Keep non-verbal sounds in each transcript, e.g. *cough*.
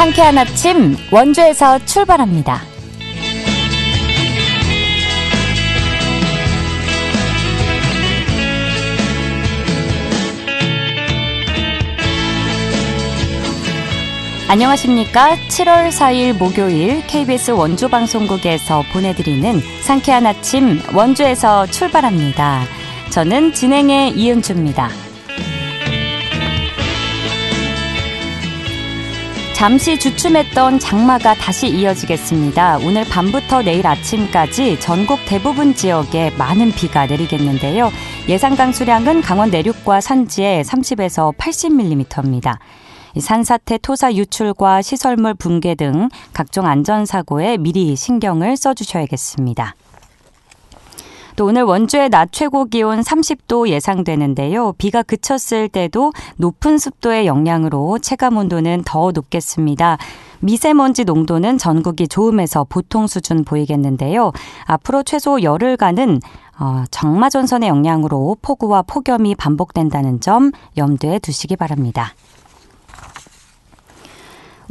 상쾌한 아침 원주에서 출발합니다. 안녕하십니까. 7월 4일 목요일 KBS 원주 방송국에서 보내드리는 상쾌한 아침 원주에서 출발합니다. 저는 진행의 이은주입니다. 잠시 주춤했던 장마가 다시 이어지겠습니다. 오늘 밤부터 내일 아침까지 전국 대부분 지역에 많은 비가 내리겠는데요. 예상 강수량은 강원 내륙과 산지에 30에서 80mm입니다. 산사태 토사 유출과 시설물 붕괴 등 각종 안전사고에 미리 신경을 써주셔야겠습니다. 또 오늘 원주의 낮 최고 기온 30도 예상되는데요. 비가 그쳤을 때도 높은 습도의 영향으로 체감 온도는 더 높겠습니다. 미세먼지 농도는 전국이 좋음에서 보통 수준 보이겠는데요. 앞으로 최소 열흘간은 어, 정마전선의 영향으로 폭우와 폭염이 반복된다는 점 염두에 두시기 바랍니다.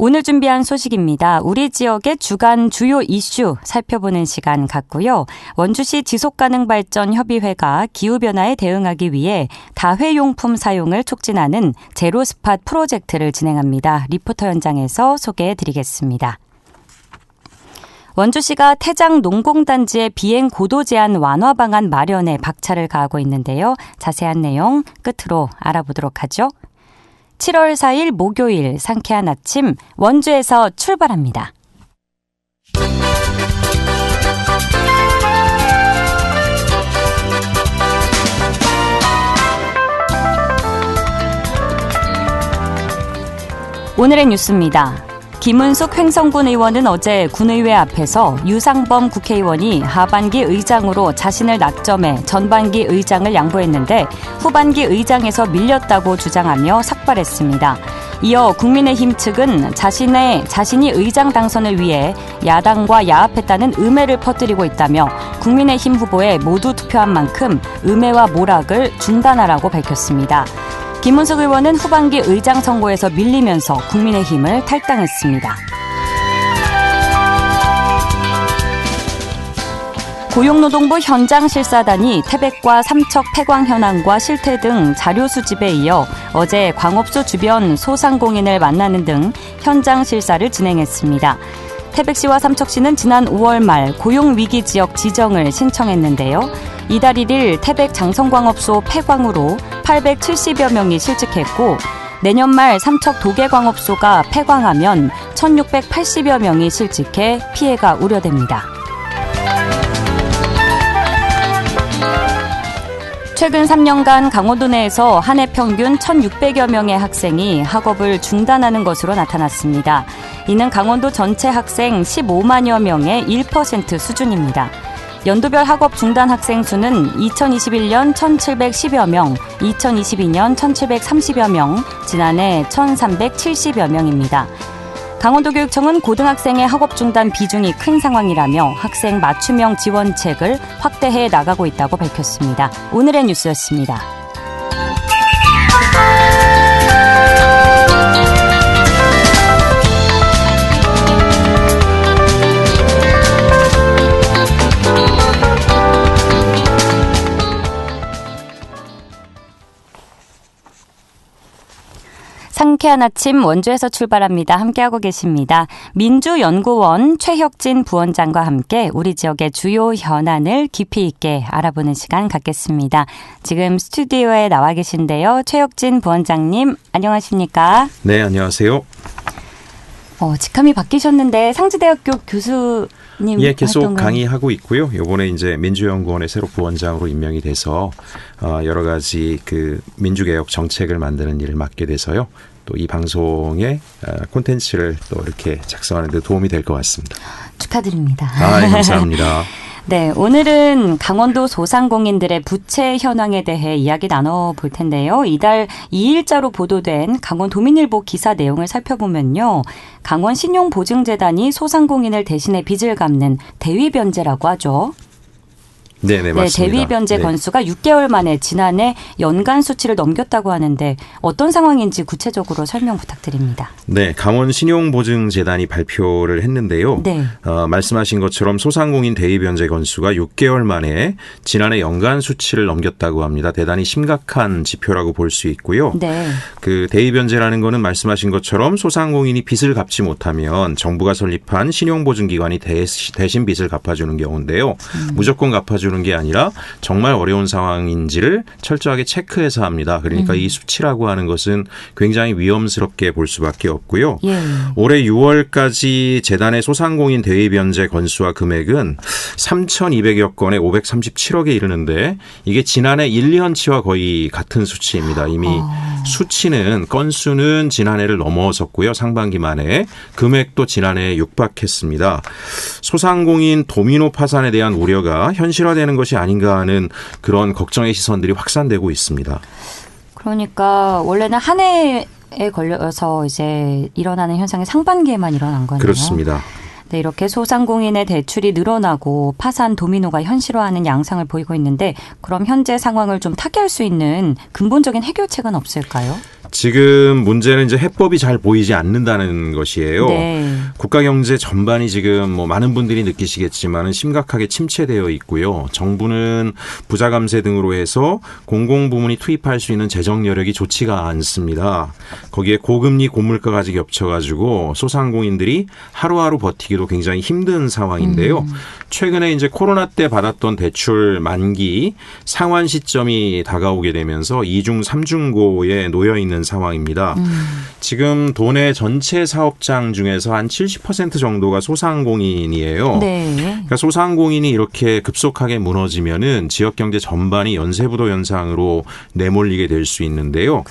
오늘 준비한 소식입니다. 우리 지역의 주간 주요 이슈 살펴보는 시간 갖고요. 원주시 지속가능 발전 협의회가 기후 변화에 대응하기 위해 다회용품 사용을 촉진하는 제로 스팟 프로젝트를 진행합니다. 리포터 현장에서 소개해 드리겠습니다. 원주시가 태장 농공단지의 비행 고도 제한 완화 방안 마련에 박차를 가하고 있는데요. 자세한 내용 끝으로 알아보도록 하죠. 7월 4일 목요일 상쾌한 아침 원주에서 출발합니다. 오늘의 뉴스입니다. 김은숙 횡성군 의원은 어제 군의회 앞에서 유상범 국회의원이 하반기 의장으로 자신을 낙점해 전반기 의장을 양보했는데 후반기 의장에서 밀렸다고 주장하며 삭발했습니다. 이어 국민의힘 측은 자신의 자신이 의장 당선을 위해 야당과 야합했다는 음해를 퍼뜨리고 있다며 국민의힘 후보에 모두 투표한 만큼 음해와 모락을 중단하라고 밝혔습니다. 김문석 의원은 후반기 의장 선거에서 밀리면서 국민의힘을 탈당했습니다. 고용노동부 현장 실사단이 태백과 삼척 폐광 현황과 실태 등 자료 수집에 이어 어제 광업소 주변 소상공인을 만나는 등 현장 실사를 진행했습니다. 태백시와 삼척시는 지난 5월 말 고용위기 지역 지정을 신청했는데요. 이달 1일 태백 장성광업소 폐광으로 870여 명이 실직했고 내년 말 삼척 도계광업소가 폐광하면 1680여 명이 실직해 피해가 우려됩니다. 최근 3년간 강원도 내에서 한 해 평균 1,600여 명의 학생이 학업을 중단하는 것으로 나타났습니다. 이는 강원도 전체 학생 15만여 명의 1% 수준입니다. 연도별 학업 중단 학생 수는 2021년 1,710여 명, 2022년 1,730여 명, 지난해 1,370여 명입니다. 강원도교육청은 고등학생의 학업 중단 비중이 큰 상황이라며 학생 맞춤형 지원책을 확대해 나가고 있다고 밝혔습니다. 오늘의 뉴스였습니다. 상쾌한 아침 원주에서 출발합니다. 함께하고 계십니다. 민주연구원 최혁진 부원장과 함께 우리 지역의 주요 현안을 깊이 있게 알아보는 시간 갖겠습니다. 지금 스튜디오에 나와 계신데요. 최혁진 부원장님, 안녕하십니까? 네, 안녕하세요. 어, 직함이 바뀌셨는데 상지대학교 교수 님 예, 계속 강의하고 있고요. 요번에 이제 민주연구원의 새로 부원장으로 임명이 돼서 어, 여러 가지 그 민주개혁 정책을 만드는 일을 맡게 돼서요. 또 이 방송의 어, 콘텐츠를 또 이렇게 작성하는 데 도움이 될 것 같습니다. 축하드립니다. 아, 네, 감사합니다. *laughs* 네, 오늘은 강원도 소상공인들의 부채 현황에 대해 이야기 나눠볼 텐데요. 이달 2일자로 보도된 강원 도민일보 기사 내용을 살펴보면요. 강원 신용보증재단이 소상공인을 대신해 빚을 갚는 대위변제라고 하죠. 네, 네, 네, 맞습니다. 대위 변제 네. 건수가 6개월 만에 지난해 연간 수치를 넘겼다고 하는데 어떤 상황인지 구체적으로 설명 부탁드립니다. 네, 강원 신용보증재단이 발표를 했는데요. 네. 어, 말씀하신 것처럼 소상공인 대위 변제 건수가 6개월 만에 지난해 연간 수치를 넘겼다고 합니다. 대단히 심각한 지표라고 볼 수 있고요. 네. 그 대위 변제라는 거는 말씀하신 것처럼 소상공인이 빚을 갚지 못하면 정부가 설립한 신용보증기관이 대신 빚을 갚아주는 경우인데요. 무조건 갚아주 는 게 아니라 정말 어려운 상황인지를 철저하게 체크해서 합니다. 그러니까 이 수치라고 하는 것은 굉장히 위험스럽게 볼 수밖에 없고요. 예. 올해 6월까지 재단의 소상공인 대위 변제 건수와 금액은 3,200여 건에 537억에 이르는데 이게 지난해 1, 2년치와 거의 같은 수치입니다. 이미 수치는 건수는 지난해를 넘어섰고요. 상반기 만에 금액도 지난해에 육박했습니다. 소상공인 도미노 파산에 대한 우려가 현실화 되는 것이 아닌가 하는 그런 걱정의 시선들이 확산되고 있습니다. 그러니까 원래는 한 해에 걸려서 이제 일어나는 현상이 상반기에만 일어난 거네요. 그렇습니다. 네, 이렇게 소상공인의 대출이 늘어나고 파산 도미노가 현실화하는 양상을 보이고 있는데 그럼 현재 상황을 좀 타개할 수 있는 근본적인 해결책은 없을까요? 지금 문제는 이제 해법이 잘 보이지 않는다는 것이에요. 네. 국가 경제 전반이 지금 뭐 많은 분들이 느끼시겠지만은 심각하게 침체되어 있고요. 정부는 부자 감세 등으로 해서 공공 부문이 투입할 수 있는 재정 여력이 좋지가 않습니다. 거기에 고금리 고물가까지 겹쳐가지고 소상공인들이 하루하루 버티기도 굉장히 힘든 상황인데요. 최근에 이제 코로나 때 받았던 대출 만기 상환 시점이 다가오게 되면서 이중 삼중고에 놓여 있는 상황입니다. 지금 도내 전체 사업장 중에서 한 70% 정도가 소상공인이에요. 네. 그러니까 소상공인이 이렇게 급속하게 무너지면은 지역 경제 전반이 연쇄부도 현상으로 내몰리게 될 수 있는데요.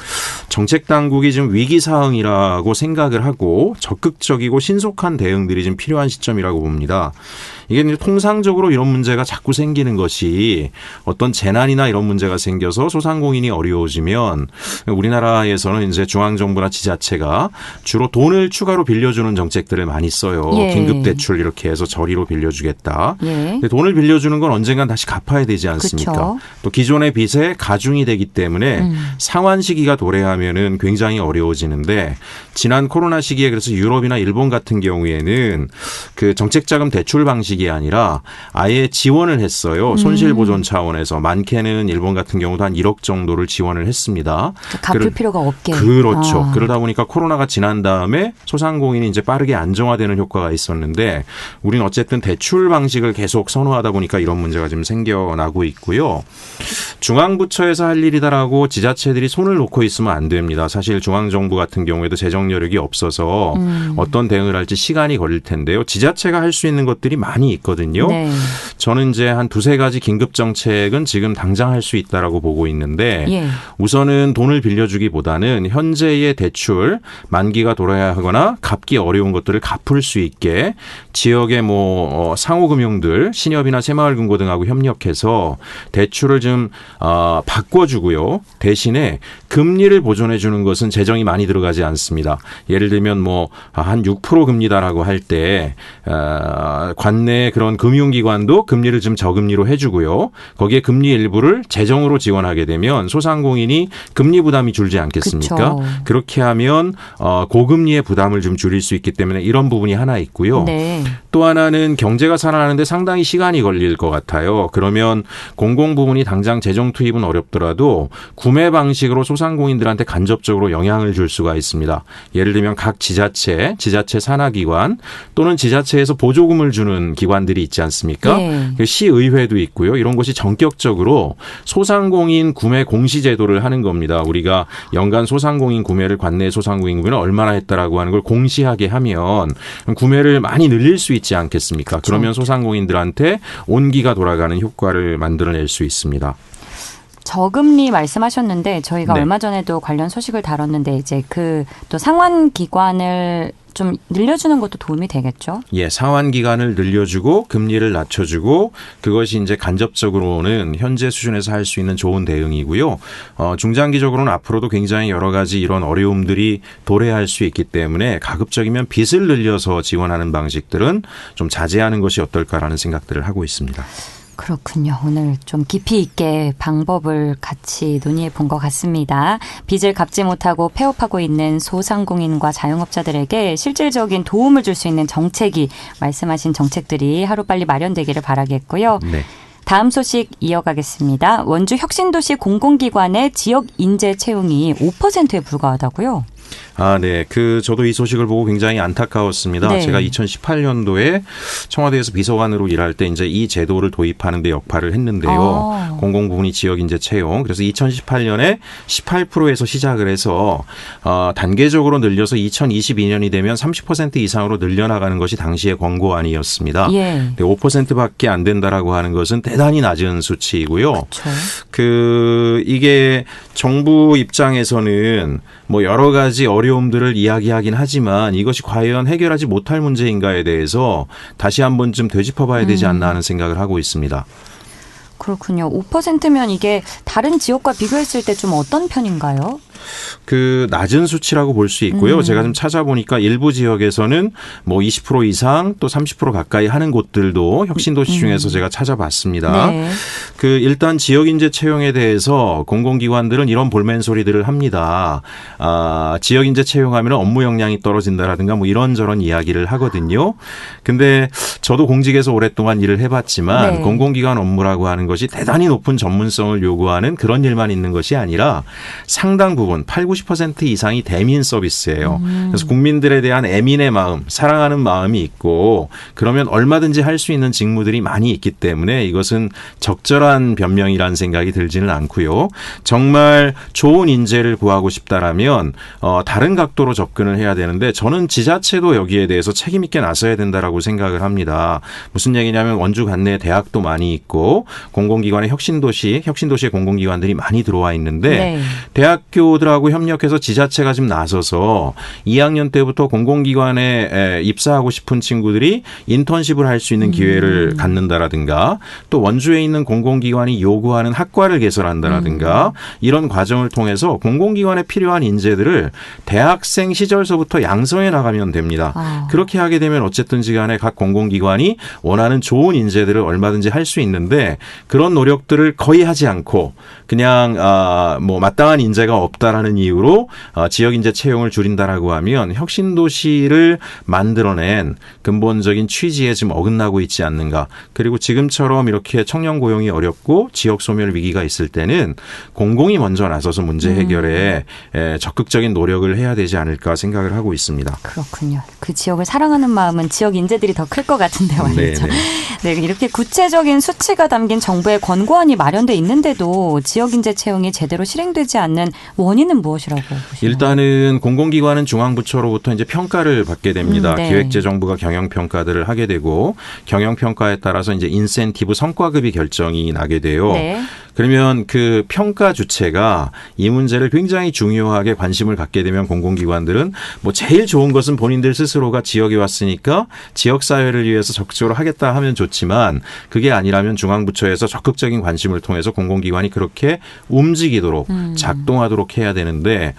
정책 당국이 지금 위기 상황이라고 생각을 하고 적극적이고 신속한 대응들이 지금 필요한 시점이라고 봅니다. 이게 이제 통상적으로 이런 문제가 자꾸 생기는 것이 어떤 재난이나 이런 문제가 생겨서 소상공인이 어려워지면 우리나라 에서는 이제 중앙정부나 지자체가 주로 돈을 추가로 빌려주는 정책들을 많이 써요. 예. 긴급대출 이렇게 해서 저리로 빌려주겠다. 예. 근데 돈을 빌려주는 건 언젠간 다시 갚아야 되지 않습니까? 그쵸. 또 기존의 빚에 가중이 되기 때문에 음. 상환 시기가 도래하면은 굉장히 어려워지는데 지난 코로나 시기에 그래서 유럽이나 일본 같은 경우에는 그 정책자금 대출 방식이 아니라 아예 지원을 했어요. 손실 보존 차원에서 많게는 일본 같은 경우도 한 1억 정도를 지원을 했습니다. 갚을 필요가 없게. 그렇죠. 아. 그러다 보니까 코로나가 지난 다음에 소상공인이 이제 빠르게 안정화되는 효과가 있었는데 우리는 어쨌든 대출 방식을 계속 선호하다 보니까 이런 문제가 지금 생겨나고 있고요. 중앙부처에서 할 일이다라고 지자체들이 손을 놓고 있으면 안 됩니다. 사실 중앙정부 같은 경우에도 재정 여력이 없어서 음. 어떤 대응을 할지 시간이 걸릴 텐데요. 지자체가 할 수 있는 것들이 많이 있거든요. 네. 저는 이제 한 두세 가지 긴급 정책은 지금 당장 할 수 있다라고 보고 있는데 예. 우선은 돈을 빌려주기보다는 현재의 대출 만기가 돌아야 하거나 갚기 어려운 것들을 갚을 수 있게 지역의 뭐 어, 상호금융들 신협이나 새마을금고 등하고 협력해서 대출을 좀 어, 바꿔주고요. 대신에 금리를 보존해 주는 것은 재정이 많이 들어가지 않습니다. 예를 들면 뭐 한 6% 금리다라고 할때 어, 관내 그런 금융기관도 금리를 좀 저금리로 해주고요. 거기에 금리 일부를 재정으로 지원하게 되면 소상공인이 금리 부담이 줄지 않겠습니까? 그쵸. 그렇게 하면 어, 고금리의 부담을 좀 줄일 수 있기 때문에 이런 부분이 하나 있고요. 네. 또 하나는 경제가 살아나는데 상당히 시간이 걸릴 것 같아요. 그러면 공공 부문이 당장 재정 투입은 어렵더라도 구매 방식으로 소상공인들한테 간접적으로 영향을 줄 수가 있습니다. 예를 들면 각 지자체, 지자체 산하기관 또는 지자체에서 보조금을 주는 기관들이 있지 않습니까? 예. 그 시의회도 있고요. 이런 곳이 전격적으로 소상공인 구매 공시 제도를 하는 겁니다. 우리가 연간 소상공인 구매를 관내 소상공인 구매를 얼마나 했다라고 하는 걸 공시하게 하면 구매를 많이 늘릴 수 있지 않겠습니까? 그러면 소상공인들한테 온기가 돌아가는 효과를 만들어낼 수 있습니다. 저금리 말씀하셨는데 저희가 네. 얼마 전에도 관련 소식을 다뤘는데 이제 그 또 상환 기관을 좀 늘려주는 것도 도움이 되겠죠. 예, 상환 기간을 늘려주고 금리를 낮춰주고 그것이 이제 간접적으로는 현재 수준에서 할 수 있는 좋은 대응이고요. 어, 중장기적으로는 앞으로도 굉장히 여러 가지 이런 어려움들이 도래할 수 있기 때문에 가급적이면 빚을 늘려서 지원하는 방식들은 좀 자제하는 것이 어떨까라는 생각들을 하고 있습니다. 그렇군요. 오늘 좀 깊이 있게 방법을 같이 논의해 본 것 같습니다. 빚을 갚지 못하고 폐업하고 있는 소상공인과 자영업자들에게 실질적인 도움을 줄 수 있는 정책이 말씀하신 정책들이 하루빨리 마련되기를 바라겠고요. 네. 다음 소식 이어가겠습니다. 원주 혁신도시 공공기관의 지역 인재 채용이 5%에 불과하다고요? 아, 네. 그 저도 이 소식을 보고 굉장히 안타까웠습니다. 네. 제가 2018년도에 청와대에서 비서관으로 일할 때 이제 이 제도를 도입하는 데 역할을 했는데요. 아. 공공부문이 지역 인재 채용. 그래서 2018년에 18%에서 시작을 해서 어, 단계적으로 늘려서 2022년이 되면 30% 이상으로 늘려나가는 것이 당시의 권고안이었습니다. 예. 근데 5%밖에 안 된다라고 하는 것은 대단히 낮은 수치이고요. 그렇죠. 그 이게 정부 입장에서는 뭐 여러 가지 어려 움들을 이야기하긴 하지만 이것이 과연 해결하지 못할 문제인가에 대해서 다시 한 번쯤 되짚어봐야 되지 음. 않나 하는 생각을 하고 있습니다. 그렇군요. 5%면 이게 다른 지역과 비교했을 때 좀 어떤 편인가요? 그 낮은 수치라고 볼 수 있고요. 음. 제가 좀 찾아보니까 일부 지역에서는 뭐 20% 이상 또 30% 가까이 하는 곳들도 혁신 도시 중에서 제가 찾아봤습니다. 음. 네. 그 일단 지역 인재 채용에 대해서 공공기관들은 이런 볼멘 소리들을 합니다. 아, 지역 인재 채용하면 업무 역량이 떨어진다라든가 뭐 이런저런 이야기를 하거든요. 근데 저도 공직에서 오랫동안 일을 해봤지만 네. 공공기관 업무라고 하는 것이 대단히 높은 전문성을 요구하는 그런 일만 있는 것이 아니라 상당 부분 8, 90% 이상이 대민 서비스예요. 그래서 국민들에 대한 애민의 마음, 사랑하는 마음이 있고 그러면 얼마든지 할 수 있는 직무들이 많이 있기 때문에 이것은 적절한 변명이라는 생각이 들지는 않고요. 정말 좋은 인재를 구하고 싶다라면 어, 다른 각도로 접근을 해야 되는데 저는 지자체도 여기에 대해서 책임 있게 나서야 된다라고 생각을 합니다. 무슨 얘기냐면 원주 관내에 대학도 많이 있고 공공기관의 혁신도시, 혁신도시의 공공기관들이 많이 들어와 있는데 네. 대학교 들하고 협력해서 지자체가 좀 나서서 2학년 때부터 공공기관에 에, 입사하고 싶은 친구들이 인턴십을 할 수 있는 기회를 갖는다라든가 또 원주에 있는 공공기관이 요구하는 학과를 개설한다라든가 이런 과정을 통해서 공공기관에 필요한 인재들을 대학생 시절서부터 양성해 나가면 됩니다. 아. 그렇게 하게 되면 어쨌든지 간에 각 공공기관이 원하는 좋은 인재들을 얼마든지 할 수 있는데 그런 노력들을 거의 하지 않고 그냥 아, 뭐 마땅한 인재가 없다라는 이유로 아, 지역 인재 채용을 줄인다라고 하면 혁신 도시를 만들어낸 근본적인 취지에 지금 어긋나고 있지 않는가. 그리고 지금처럼 이렇게 청년 고용이 어렵고 지역 소멸 위기가 있을 때는 공공이 먼저 나서서 문제 해결에 에, 적극적인 노력을 해야 되지 않을까 생각을 하고 있습니다. 그렇군요. 그 지역을 사랑하는 마음은 지역 인재들이 더 클 것 같은데 말이죠. 네, 네, 이렇게 구체적인 수치가 담긴 정부의 권고안이 마련돼 있는데도 지역 인재 채용이 제대로 실행되지 않는 원인은 무엇이라고 보시나요? 일단은 공공기관은 중앙부처로부터 이제 평가를 받게 됩니다. 음, 네. 기획재정부가 경영 평가들을 하게 되고 경영 평가에 따라서 이제 인센티브 성과급이 결정이 나게 돼요. 네. 그러면 그 평가 주체가 이 문제를 굉장히 중요하게 관심을 갖게 되면 공공기관들은 뭐 제일 좋은 것은 본인들 스스로가 지역에 왔으니까 지역 사회를 위해서 적극적으로 하겠다 하면 좋지만 그게 아니라면 중앙부처에서 적극적인 관심을 통해서 공공기관이 그렇게 움직이도록 작동하도록 해야 되는데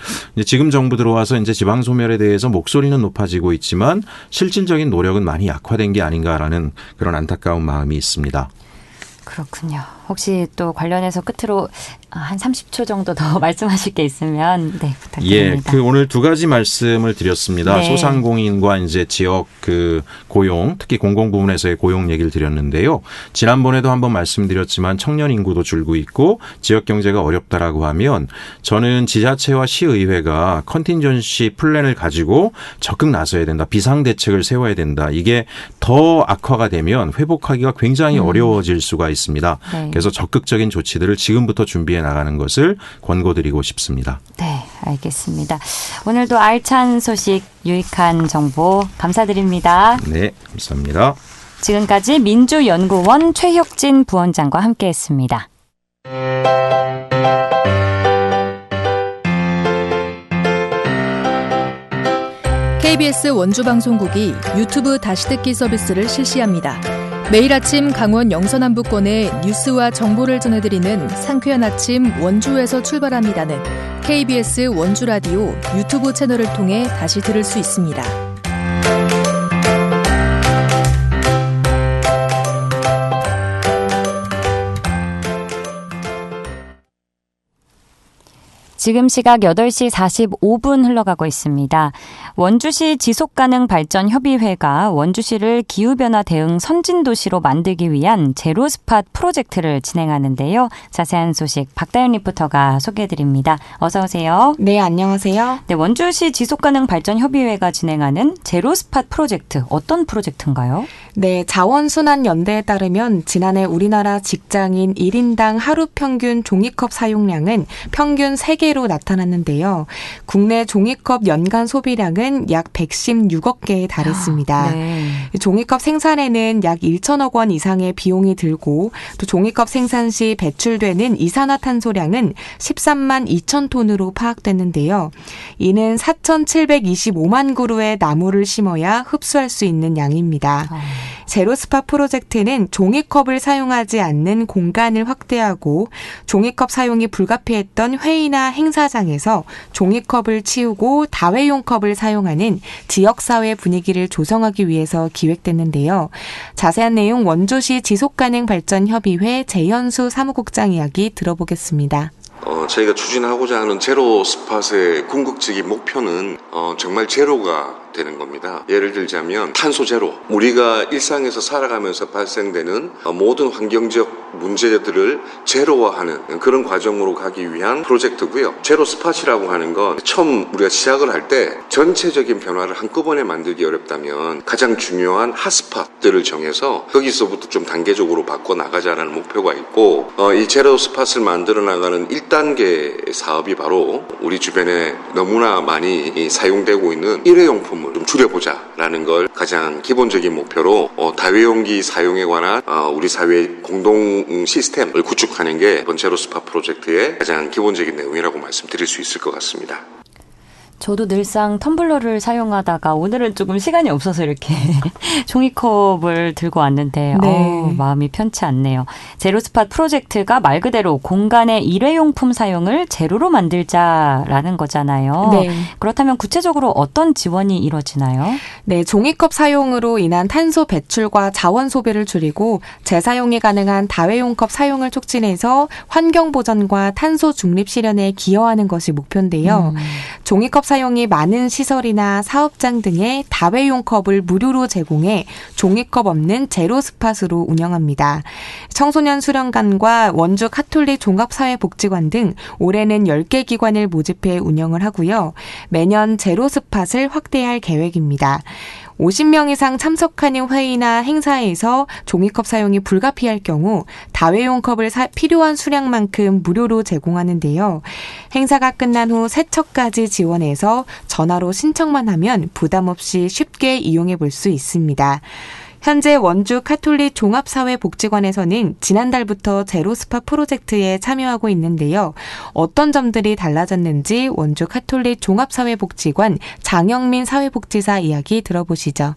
지금 정부 들어와서 이제 지방 소멸에 대해서 목소리는 높아지고 있지만 실질적인 노력은 많이 약화된 게 아닌가라는 그런 안타까운 마음이 있습니다. 그렇군요. 혹시 또 관련해서 끝으로 한 30초 정도 더 *laughs* 말씀하실 게 있으면 네 예, 부탁드립니다. 그 오늘 두 가지 말씀을 드렸습니다. 네. 소상공인과 이제 지역 그 고용, 특히 공공 부문에서의 고용 얘기를 드렸는데요. 지난번에도 한번 말씀드렸지만 청년 인구도 줄고 있고 지역 경제가 어렵다라고 하면 저는 지자체와 시의회가 컨틴전시 플랜을 가지고 적극 나서야 된다. 비상 대책을 세워야 된다. 이게 더 악화가 되면 회복하기가 굉장히 어려워질 수가 있습니다. 음. 네. 그래서 적극적인 조치들을 지금부터 준비 해 나가는 것을 권고드리고 싶습니다. 네, 알겠습니다. 오늘도 알찬 소식, 유익한 정보 감사드립니다. 네, 감사합니다. 지금까지 민주연구원 최혁진 부원장과 함께했습니다. KBS 원주방송국이 유튜브 다시 듣기 서비스를 실시합니다. 매일 아침 강원 영서남부권의 뉴스와 정보를 전해드리는 상쾌한 아침 원주에서 출발합니다는 KBS 원주라디오 유튜브 채널을 통해 다시 들을 수 있습니다. 지금 시각 8시 45분 흘러가고 있습니다. 원주시 지속가능 발전 협의회가 원주시를 기후변화 대응 선진도시로 만들기 위한 제로스팟 프로젝트를 진행하는데요. 자세한 소식 박다현 리포터가 소개해드립니다. 어서 오세요. 네, 안녕하세요. 네, 원주시 지속가능 발전 협의회가 진행하는 제로스팟 프로젝트 어떤 프로젝트인가요? 네, 자원순환 연대에 따르면 지난해 우리나라 직장인 1인당 하루 평균 종이컵 사용량은 평균 3개 로 나타났는데요. 국내 종이컵 연간 소비량은 약 116억 개에 달했습니다. 네. 종이컵 생산에는 약 1천억 원 이상의 비용이 들고 또 종이컵 생산 시 배출되는 이산화탄소량은 13만 2천 톤으로 파악됐는데요. 이는 4,725만 그루의 나무를 심어야 흡수할 수 있는 양입니다. 어. 제로스파 프로젝트는 종이컵을 사용하지 않는 공간을 확대하고 종이컵 사용이 불가피했던 회의나 행사장에서 종이컵을 치우고 다회용 컵을 사용하는 지역사회 분위기를 조성하기 위해서 기획됐는데요. 자세한 내용 원주시 지속가능 발전 협의회 재현수 사무국장 이야기 들어보겠습니다. 어, 저희가 추진하고자 하는 제로 스팟의 궁극적인 목표는 어, 정말 제로가 되는 겁니다. 예를 들자면 탄소 제로. 우리가 일상에서 살아가면서 발생되는 어, 모든 환경적 문제들을 제로화하는 그런 과정으로 가기 위한 프로젝트고요. 제로 스팟이라고 하는 건 처음 우리가 시작을 할 때 전체적인 변화를 한꺼번에 만들기 어렵다면 가장 중요한 핫스팟들을 정해서 거기서부터 좀 단계적으로 바꿔 나가자라는 목표가 있고 어, 이 제로 스팟을 만들어 나가는 1단계 사업이 바로 우리 주변에 너무나 많이 이 사용되고 있는 일회용품을 좀 줄여보자라는 걸 가장 기본적인 목표로 어, 다회용기 사용에 관한 어, 우리 사회 공동 시스템을 구축하는 게 이번 제로 스팟 프로젝트의 가장 기본적인 내용이라고 말씀드릴 수 있을 것 같습니다. 저도 늘상 텀블러를 사용하다가 오늘은 조금 시간이 없어서 이렇게 *laughs* 종이컵을 들고 왔는데 네. 어, 마음이 편치 않네요. 제로스팟 프로젝트가 말 그대로 공간의 일회용품 사용을 제로로 만들자라는 거잖아요. 네. 그렇다면 구체적으로 어떤 지원이 이루어지나요? 네, 종이컵 사용으로 인한 탄소 배출과 자원 소비를 줄이고 재사용이 가능한 다회용컵 사용을 촉진해서 환경 보전과 탄소 중립 실현에 기여하는 것이 목표인데요. 음. 종이컵 사용이 많은 시설이나 사업장 등에 다회용 컵을 무료로 제공해 종이컵 없는 제로 스팟으로 운영합니다. 청소년 수련관과 원주 카톨릭 종합사회복지관 등 올해는 10개 기관을 모집해 운영을 하고요. 매년 제로 스팟을 확대할 계획입니다. 50명 이상 참석하는 회의나 행사에서 종이컵 사용이 불가피할 경우 다회용 컵을 사- 필요한 수량만큼 무료로 제공하는데요. 행사가 끝난 후 세척까지 지원해서 전화로 신청만 하면 부담 없이 쉽게 이용해 볼 수 있습니다. 현재 원주 카톨릭 종합사회복지관에서는 지난달부터 제로스파 프로젝트에 참여하고 있는데요. 어떤 점들이 달라졌는지 원주 카톨릭 종합사회복지관 장영민 사회복지사 이야기 들어보시죠.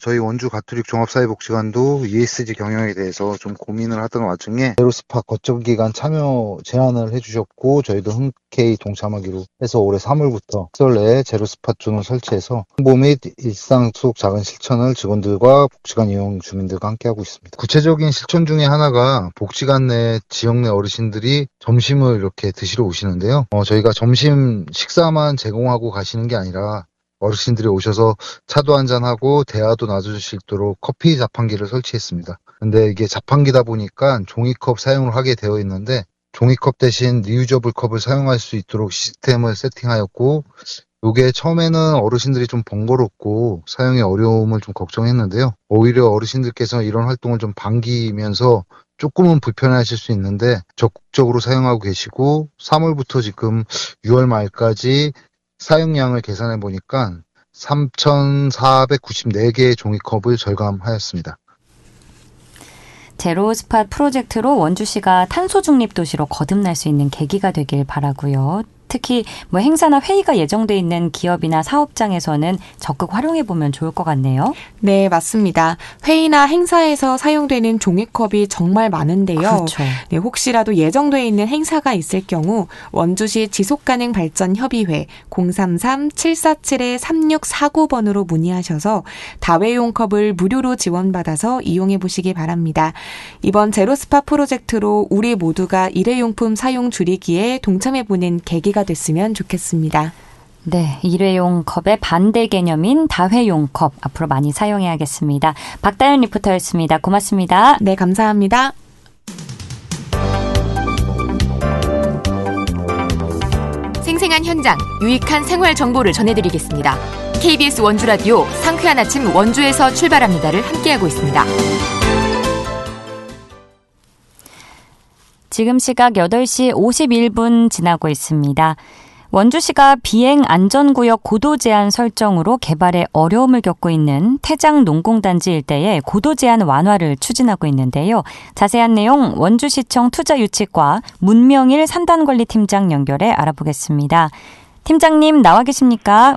저희 원주 가톨릭 종합사회복지관도 ESG 경영에 대해서 좀 고민을 하던 와중에 제로스파 거점 기간 참여 제안을 해주셨고 저희도 흔쾌히 동참하기로 해서 올해 3월부터 10월 내에 제로스파 존을 설치해서 홍보 및 일상 속 작은 실천을 직원들과 복지관 이용 주민들과 함께하고 있습니다. 구체적인 실천 중에 하나가 복지관 내 지역 내 어르신들이 점심을 이렇게 드시러 오시는데요. 어, 저희가 점심 식사만 제공하고 가시는 게 아니라 어르신들이 오셔서 차도 한잔하고 대화도 나눠줄 수 있도록 커피 자판기를 설치했습니다. 근데 이게 자판기다 보니까 종이컵 사용을 하게 되어 있는데 종이컵 대신 리유저블 컵을 사용할 수 있도록 시스템을 세팅하였고 요게 처음에는 어르신들이 좀 번거롭고 사용에 어려움을 좀 걱정했는데요. 오히려 어르신들께서 이런 활동을 좀 반기면서 조금은 불편하실 수 있는데 적극적으로 사용하고 계시고 3월부터 지금 6월 말까지 사용량을 계산해 보니까 3,494개의 종이컵을 절감하였습니다. 제로 스팟 프로젝트로 원주시가 탄소 중립 도시로 거듭날 수 있는 계기가 되길 바라고요. 특히 뭐 행사나 회의가 예정돼 있는 기업이나 사업장에서는 적극 활용해 보면 좋을 것 같네요. 네, 맞습니다. 회의나 행사에서 사용되는 종이컵이 정말 많은데요. 그렇죠. 네, 혹시라도 예정돼 있는 행사가 있을 경우 원주시 지속가능 발전 협의회 033-747-3649번으로 문의하셔서 다회용 컵을 무료로 지원받아서 이용해 보시기 바랍니다. 이번 제로스파 프로젝트로 우리 모두가 일회용품 사용 줄이기에 동참해 보는 계기가 준비가 됐으면 좋겠습니다. 네, 일회용 컵의 반대 개념인 다회용 컵 앞으로 많이 사용해야겠습니다. 박다현 리포터였습니다. 고맙습니다. 네, 감사합니다. 생생한 현장, 유익한 생활 정보를 전해드리겠습니다. KBS 원주 라디오 상쾌한 아침 원주에서 출발합니다를 함께하고 있습니다. 지금 시각 8시 51분 지나고 있습니다. 원주시가 비행 안전구역 고도 제한 설정으로 개발에 어려움을 겪고 있는 태장 농공단지 일대의 고도 제한 완화를 추진하고 있는데요. 자세한 내용 원주시청 투자유치과 문명일 산단관리팀장 연결해 알아보겠습니다. 팀장님 나와 계십니까?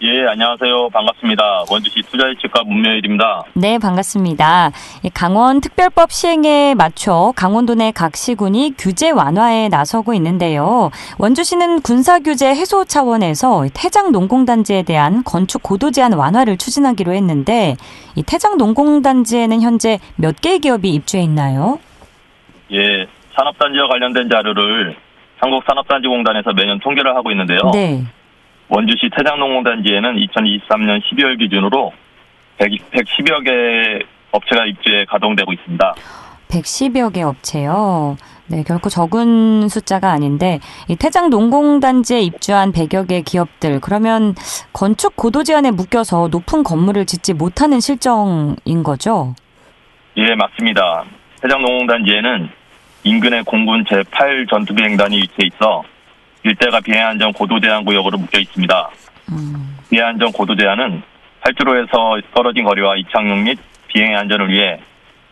예, 안녕하세요. 반갑습니다. 원주시 투자유치과 문명일입니다. 네, 반갑습니다. 강원 특별법 시행에 맞춰 강원도 내 각 시군이 규제 완화에 나서고 있는데요. 원주시는 군사 규제 해소 차원에서 태장 농공단지에 대한 건축 고도 제한 완화를 추진하기로 했는데 이 태장 농공단지에는 현재 몇 개의 기업이 입주해 있나요? 예, 산업단지와 관련된 자료를 한국산업단지공단에서 매년 통계를 하고 있는데요. 네. 원주시 태장농공단지에는 2023년 12월 기준으로 100, 110여 개 업체가 입주해 가동되고 있습니다. 110여 개 업체요. 네, 결코 적은 숫자가 아닌데 이 태장 농공단지에 입주한 100여 개 기업들 그러면 건축 고도 제한에 묶여서 높은 건물을 짓지 못하는 실정인 거죠? 예, 맞습니다. 태장 농공단지에는 인근의 공군 제8 전투비행단이 위치해 있어 일대가 비해안전 고도 제한 구역으로 묶여 있습니다. 음, 비해안전 고도 제한은 활주로에서 떨어진 거리와 이착륙 및 비행 안전을 위해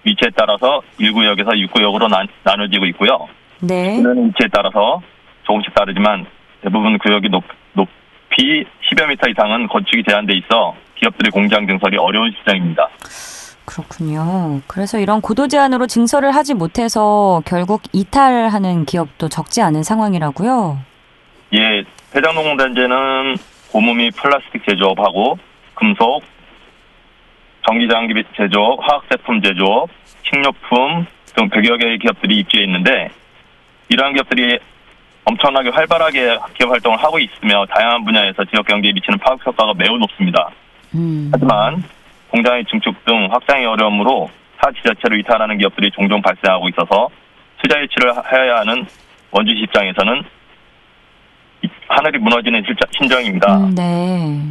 위치에 따라서 1구역에서 6구역으로 나, 나눠지고 있고요. 네. 위치에 따라서 조금씩 다르지만 대부분 구역이 높, 높이 10여 미터 이상은 건축이 제한돼 있어 기업들의 공장 증설이 어려운 실정입니다. 그렇군요. 그래서 이런 고도 제한으로 증설을 하지 못해서 결국 이탈하는 기업도 적지 않은 상황이라고요. 예, 해장농공단지는 고무 및 플라스틱 제조업하고 금속, 전기장비 제조업, 화학제품 제조업, 식료품 등 100여 개의 기업들이 입주해 있는데 이러한 기업들이 엄청나게 활발하게 기업 활동을 하고 있으며 다양한 분야에서 지역 경제에 미치는 파급 효과가 매우 높습니다. 음, 하지만 공장의 증축 등 확장의 어려움으로 타 지자체로 이탈하는 기업들이 종종 발생하고 있어서 투자 유치를 해야 하는 원주시 입장에서는 이- 하늘이 무너지는 심정입니다. 음, 네.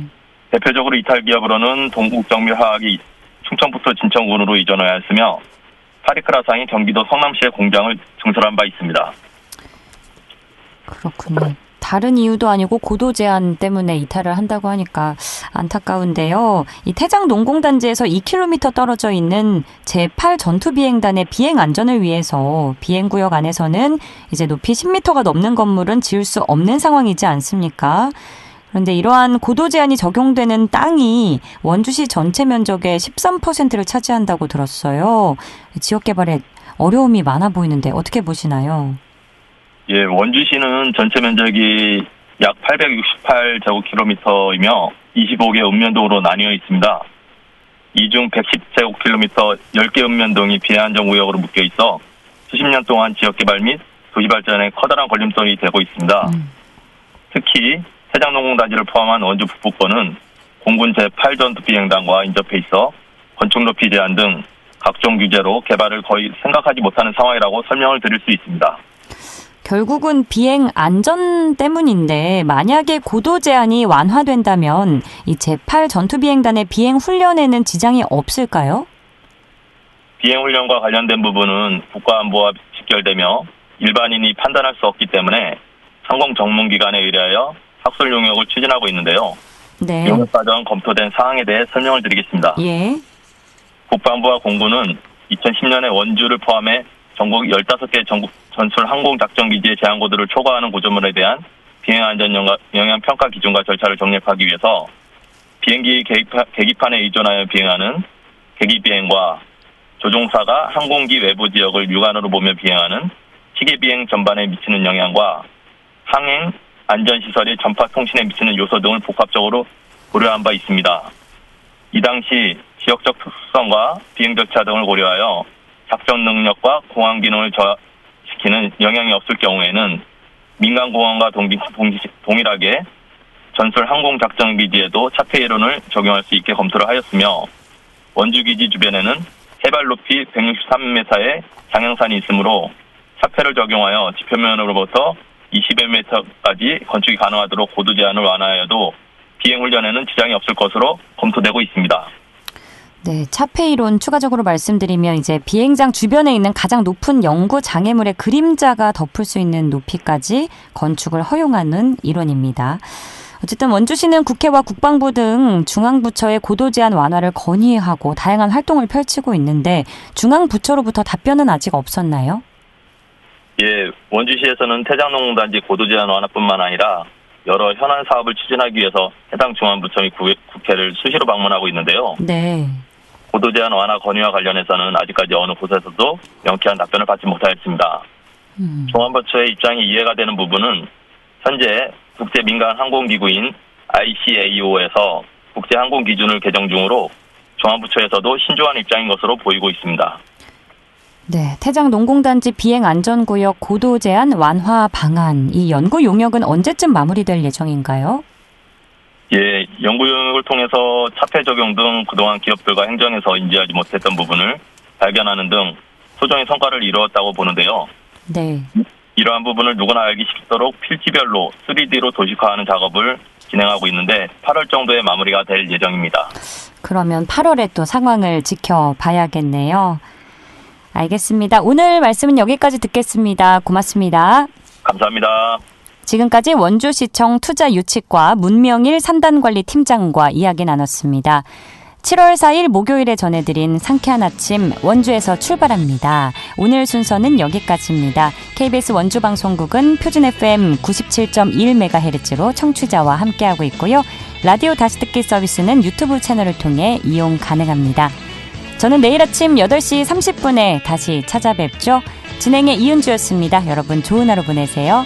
대표적으로 이탈 기업으로는 동국정밀화학이 충청북도 진천군으로 이전하였으며 파리크라상이 경기도 성남시에 공장을 증설한 바 있습니다. 그렇군요. 다른 이유도 아니고 고도 제한 때문에 이탈을 한다고 하니까 안타까운데요. 이 태장 농공단지에서 2km 떨어져 있는 제8 전투비행단의 비행 안전을 위해서 비행구역 안에서는 이제 높이 10m가 넘는 건물은 지을 수 없는 상황이지 않습니까? 그런데 이러한 고도 제한이 적용되는 땅이 원주시 전체 면적의 13%를 차지한다고 들었어요. 지역 개발에 어려움이 많아 보이는데 어떻게 보시나요? 예, 원주시는 전체 면적이 약 868제곱킬로미터이며 25개 읍면동으로 나뉘어 있습니다. 이 중 110제곱킬로미터 10개 읍면동이 비안전구역으로 묶여 있어 수십 년 동안 지역개발 및 도시발전에 커다란 걸림돌이 되고 있습니다. 음. 특히 세장농공단지를 포함한 원주 북부권은 공군 제8전투 비행단과 인접해 있어 건축 높이 제한 등 각종 규제로 개발을 거의 생각하지 못하는 상황이라고 설명을 드릴 수 있습니다. 결국은 비행 안전 때문인데 만약에 고도 제한이 완화된다면 이 제8 전투비행단의 비행 훈련에는 지장이 없을까요? 비행 훈련과 관련된 부분은 국가안보와 직결되며 일반인이 판단할 수 없기 때문에 상공 전문 기관에 의뢰하여 학술 용역을 추진하고 있는데요. 네. 용역 과정 검토된 사항에 대해 설명을 드리겠습니다. 예. 국방부와 공군은 2010년에 원주를 포함해 전국 15개 전국 전술 항공 작전 기지의 제한 고도를 초과하는 구조물에 대한 비행 안전 영향 평가 기준과 절차를 정립하기 위해서 비행기 계기판, 계기판 에 의존하여 비행하는 계기 비행과 조종사가 항공기 외부 지역을 육안으로 보며 비행하는 시계 비행 전반에 미치는 영향과 항행 안전 시설의 전파 통신에 미치는 요소 등을 복합적으로 고려한 바 있습니다. 이 당시 지역적 특수성과 비행 절차 등을 고려하여 작전 능력과 공항 기능을 저하시키는 영향이 없을 경우에는 민간 공항과 동기, 동기, 동일하게 전술 항공 작전 기지에도 차폐 이론을 적용할 수 있게 검토를 하였으며 원주 기지 주변에는 해발 높이 163m의 장영산이 있으므로 차폐를 적용하여 지표면으로부터 20m까지 건축이 가능하도록 고도 제한을 완화하여도 비행 훈련에는 지장이 없을 것으로 검토되고 있습니다. 네, 차폐 이론 추가적으로 말씀드리면 이제 비행장 주변에 있는 가장 높은 영구 장애물의 그림자가 덮을 수 있는 높이까지 건축을 허용하는 이론입니다. 어쨌든 원주시는 국회와 국방부 등 중앙부처의 고도 제한 완화를 건의하고 다양한 활동을 펼치고 있는데 중앙부처로부터 답변은 아직 없었나요? 예, 원주시에서는 태장농단지 고도 제한 완화뿐만 아니라 여러 현안 사업을 추진하기 위해서 해당 중앙부처의 국회를 수시로 방문하고 있는데요. 네. 고도 제한 완화 건의와 관련해서는 아직까지 어느 곳에서도 명쾌한 답변을 받지 못하였습니다. 음. 중앙부처의 입장이 이해가 되는 부분은 현재 국제 민간 항공기구인 ICAO에서 국제 항공 기준을 개정 중으로 중앙부처에서도 신중한 입장인 것으로 보이고 있습니다. 네, 태장 농공단지 비행 안전구역 고도 제한 완화 방안 이 연구 용역은 언제쯤 마무리될 예정인가요? 예, 연구 용역을 통해서 차폐 적용 등 그동안 기업들과 행정에서 인지하지 못했던 부분을 발견하는 등 소정의 성과를 이루었다고 보는데요. 네. 이러한 부분을 누구나 알기 쉽도록 필지별로 3D로 도식화하는 작업을 진행하고 있는데 8월 정도에 마무리가 될 예정입니다. 그러면 8월에 또 상황을 지켜봐야겠네요. 알겠습니다. 오늘 말씀은 여기까지 듣겠습니다. 고맙습니다. 감사합니다. 지금까지 원주시청 투자유치과 문명일 산단관리팀장과 이야기 나눴습니다. 7월 4일 목요일에 전해드린 상쾌한 아침 원주에서 출발합니다. 오늘 순서는 여기까지입니다. KBS 원주 방송국은 표준 FM 97.1MHz로 청취자와 함께하고 있고요. 라디오 다시 듣기 서비스는 유튜브 채널을 통해 이용 가능합니다. 저는 내일 아침 8시 30분에 다시 찾아뵙죠. 진행의 이은주였습니다. 여러분 좋은 하루 보내세요.